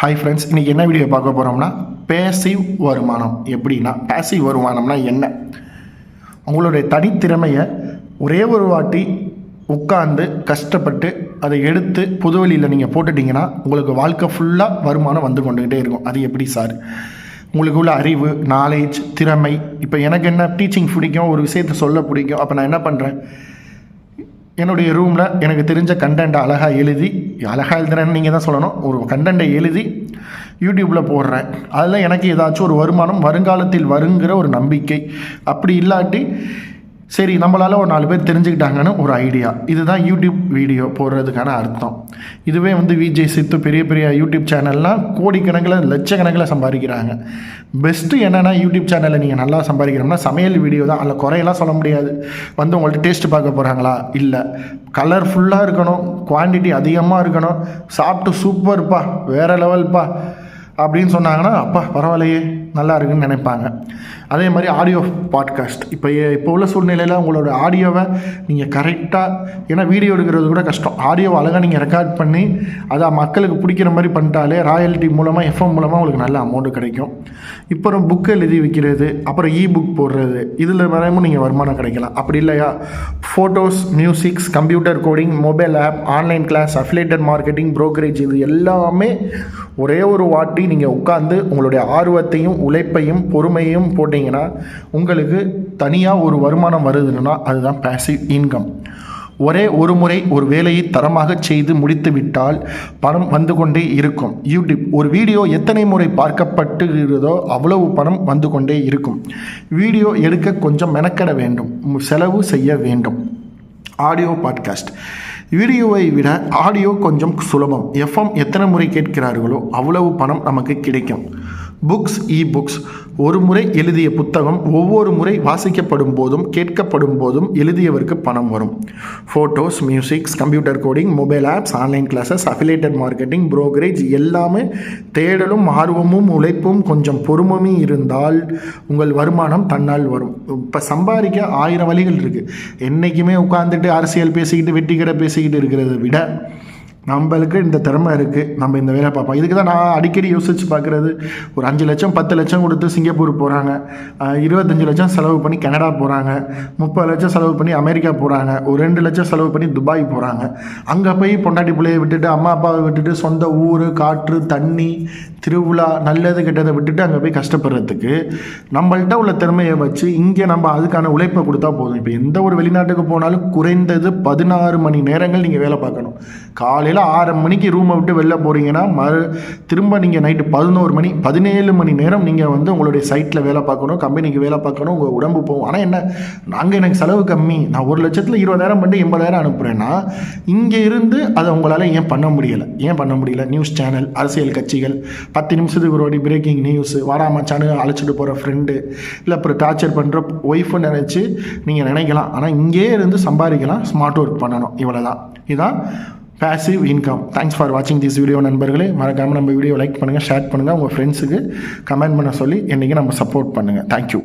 Hi friends இன்றைக்கி என்ன video பார்க்க போகிறோம்னா பேசிவ் வருமானம். எப்படின்னா பேசிவ் வருமானம்னா என்ன? உங்களுடைய தனித்திறமையை ஒரே ஒரு வாட்டி உட்காந்து கஷ்டப்பட்டு அதை எடுத்து புதுவெளியில் நீங்கள் போட்டுட்டிங்கன்னா உங்களுக்கு வாழ்க்கை ஃபுல்லாக வருமானம் வந்து கொண்டுக்கிட்டே இருக்கும். அது எப்படி சார்? உங்களுக்கு உள்ள அறிவு நாலேஜ் திறமை இப்போ எனக்கு என்ன டீச்சிங் பிடிக்கும் ஒரு விஷயத்தை சொல்ல பிடிக்கும் அப்போ நான் என்ன பண்ணுறேன் என்னுடைய ரூமில் எனக்கு தெரிஞ்ச கண்டென்ட்டை அழகாக எழுதி அழகாக எழுதுறேன்னு நீங்கள் தான் சொல்லணும். ஒரு கண்டென்ட்டை எழுதி யூடியூப்பில் போடுறேன். அதில் எனக்கு ஏதாச்சும் ஒரு வருமானம் வருங்காலத்தில் வருங்கிற ஒரு நம்பிக்கை. அப்படி இல்லாட்டி சரி நம்மளால் ஒரு நாலு பேர் தெரிஞ்சுக்கிட்டாங்கன்னு ஒரு ஐடியா இதுதான் யூடியூப் வீடியோ போடுறதுக்கான அர்த்தம். இதுவே வந்து விஜய் சித்து பெரிய பெரிய யூடியூப் சேனல்லாம் கோடிக்கணக்கில் லட்சக்கணக்கில் சம்பாதிக்கிறாங்க. பெஸ்ட்டு என்னென்னா யூடியூப் சேனலில் நீங்கள் நல்லா சம்பாதிக்கிறோம்னா சமையல் வீடியோ தான். அதில் குறையெல்லாம் சொல்ல முடியாது. வந்து உங்கள்கிட்ட டேஸ்ட் பார்க்க போகிறாங்களா இல்லை. கலர்ஃபுல்லாக இருக்கணும். குவான்டிட்டி அதிகமாக இருக்கணும். சாப்பிட்டு சூப்பர்ப்பா வேறு லெவல்ப்பா அப்படின்னு சொன்னாங்கன்னா அப்பா பரவாயில்லையே. நல்லா இருக்குன்னு நினைப்பாங்க. அதே மாதிரி ஆடியோ பாட்காஸ்ட் இப்போ இப்போ உள்ள சூழ்நிலையில் உங்களோட ஆடியோவை நீங்கள் கரெக்டாக ஏன்னா வீடியோ எடுக்கிறது கூட கஷ்டம். ஆடியோவை அழகாக நீங்கள் ரெக்கார்ட் பண்ணி அதை மக்களுக்கு பிடிக்கிற மாதிரி பண்ணிட்டாலே ராயல்ட்டி மூலமாக எஃப்எம் மூலமாக உங்களுக்கு நல்ல அமௌண்ட்டு கிடைக்கும். அப்புறம் புக்கு எழுதி விற்கிறது அப்புறம் இ புக் போடுறது இதில் வரையும் நீங்கள் வருமானம் கிடைக்கலாம். அப்படி இல்லையா? Photos musics computer coding mobile app online class affiliated marketing brokerage இது எல்லாமே ஒரே ஒரு வாட்டி நீங்கள் உட்காந்து உங்களுடைய ஆர்வத்தையும் உழைப்பையும் பொறுமையும் போட்டிங்கன்னா உங்களுக்கு தனியாக ஒரு வருமானம் வருதுன்னா அதுதான் பேசிவ் இன்கம் ஒரே ஒரு முறை ஒரு வேலையை தரமாக செய்து முடித்து விட்டால் பணம் வந்து கொண்டே இருக்கும். யூடியூப் ஒரு வீடியோ எத்தனை முறை பார்க்கப்படுகிறதோ அவ்வளவு பணம் வந்து கொண்டே இருக்கும். வீடியோ எடுக்க கொஞ்சம் மெனக்கட வேண்டும். செலவு செய்ய வேண்டும். Audio podcast. வீடியோவை விட ஆடியோ கொஞ்சம் சுலபம். எஃப்எம் எத்தனை முறை கேட்கிறார்களோ அவ்வளவு பணம் நமக்கு கிடைக்கும். புக்ஸ் இ புக்ஸ் ஒரு முறை எழுதிய புத்தகம் ஒவ்வொரு முறை வாசிக்கப்படும் போதும் கேட்கப்படும் போதும் எழுதியவருக்கு பணம் வரும். Photos musics computer coding mobile apps online classes affiliated marketing brokerage எல்லாமே தேடலும் ஆர்வமும் உழைப்பும் கொஞ்சம் பொறுமையும் இருந்தால் உங்கள் வருமானம் தன்னால் வரும். இப்போ சம்பாதிக்க ஆயிரம் வழிகள் இருக்குது என்றைக்குமே உட்காந்துட்டு அரசியல் பேசிக்கிட்டு வெட்டிக்கடை பேசிக்கிட்டு இருக்கிறத விட நம்மளுக்கு இந்த திறமை இருக்குது நம்ம இந்த வேலை பார்ப்போம். இதுக்கு தான் நான் அடிக்கடி யோசித்து பார்க்குறது. ஒரு அஞ்சு லட்சம் பத்து லட்சம் கொடுத்து சிங்கப்பூர் போகிறாங்க இருபத்தஞ்சு லட்சம் செலவு பண்ணி கனடா போகிறாங்க முப்பது லட்சம் செலவு பண்ணி அமெரிக்கா போகிறாங்க ஒரு ரெண்டு லட்சம் செலவு பண்ணி துபாய் போகிறாங்க அங்கே போய் பொண்டாட்டி பிள்ளையை விட்டுட்டு அம்மா அப்பாவை விட்டுட்டு சொந்த ஊர் காற்று தண்ணி திருவிழா நல்லது கெட்டதை விட்டுட்டு அங்கே போய் கஷ்டப்படுறதுக்கு நம்மள்கிட்ட உள்ள திறமையை வச்சு இங்கே நம்ம அதுக்கான உழைப்பை கொடுத்தா போதும். இப்போ எந்த ஒரு வெளிநாட்டுக்கு போனாலும் குறைந்தது பதினாறு மணி நேரங்கள் நீங்கள் வேலை பார்க்கணும். காலையில் ஆறு மணிக்கு ரூமை விட்டு வெளில போகிறீங்கன்னா மறு திரும்ப நீங்கள் நைட்டு பதினோரு மணி பதினேழு மணி நேரம் நீங்கள் வந்து உங்களுடைய சைட்டில் வேலை பார்க்கணும் கம்பெனிக்கு வேலை பார்க்கணும் உங்கள் உடம்பு போகும். ஆனால் என்ன நாங்கள் எனக்கு செலவு கம்மி. நான் ஒரு லட்சத்தில் இருபதாயிரம் பண்ணி எண்பதாயிரம் அனுப்புகிறேன்னா இங்கே இருந்து அதை உங்களால் ஏன் பண்ண முடியலை? ஏன் பண்ண முடியல? நியூஸ் சேனல் அரசியல் கட்சிகள் பத்து நிமிஷத்துக்கு ஒரு வாட்டி பிரேக்கிங் நியூஸ் வாடாம அழைச்சிட்டு போகிற ஃப்ரெண்டு இல்லை அப்புறம் டார்ச்சர் பண்ணுற ஒய்ஃபுன்னு நினச்சி நீங்கள் நினைக்கலாம். ஆனால் இங்கே இருந்து சம்பாதிக்கலாம் ஸ்மார்ட் ஒர்க் பண்ணணும். இவ்வளோ தான் இதுதான் பேசிவ் இன்கம் தேங்க்ஸ் ஃபார் வாட்சிங் திஸ் வீடியோ நண்பர்களே. மறக்காமல் நம்ம வீடியோ லைக் பண்ணுங்கள் ஷேர் பண்ணுங்கள் உங்கள் ஃப்ரெண்ட்ஸுக்கு கமெண்ட் பண்ண சொல்லி என்றைக்கு நம்ம சப்போர்ட் பண்ணுங்கள் தேங்க்யூ